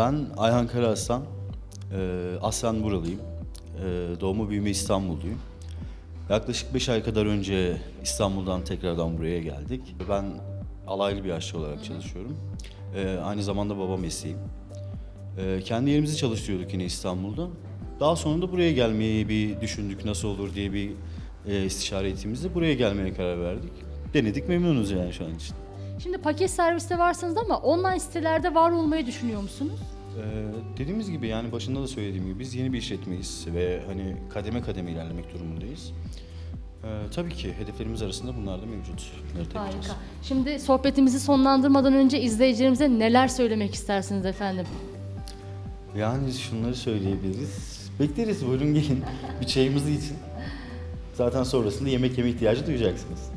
Ben Ayhan Karaaslan, e, aslen buralıyım. E, doğma büyüme İstanbulluyum. Yaklaşık 5 ay kadar önce İstanbul'dan tekrardan buraya geldik. Ben alaylı bir aşçı olarak çalışıyorum. E, aynı zamanda baba mesleğim. E, kendi yerimizi çalıştırıyorduk yine İstanbul'da. Daha sonra da buraya gelmeyi bir düşündük nasıl olur diye bir e, istişare ettiğimizde buraya gelmeye karar verdik. Denedik memnunuz yani şu an için. Şimdi paket serviste varsınız ama online sitelerde var olmayı düşünüyor musunuz? Ee, dediğimiz gibi yani başında da söylediğim gibi biz yeni bir işletmeyiz ve hani kademe kademe ilerlemek durumundayız. Ee, tabii ki hedeflerimiz arasında bunlar da mevcut. Harika. Şimdi sohbetimizi sonlandırmadan önce izleyicilerimize neler söylemek istersiniz efendim? Yani şunları söyleyebiliriz. Bekleriz buyurun gelin bir çayımızı için. Zaten sonrasında yemek yeme ihtiyacı duyacaksınız.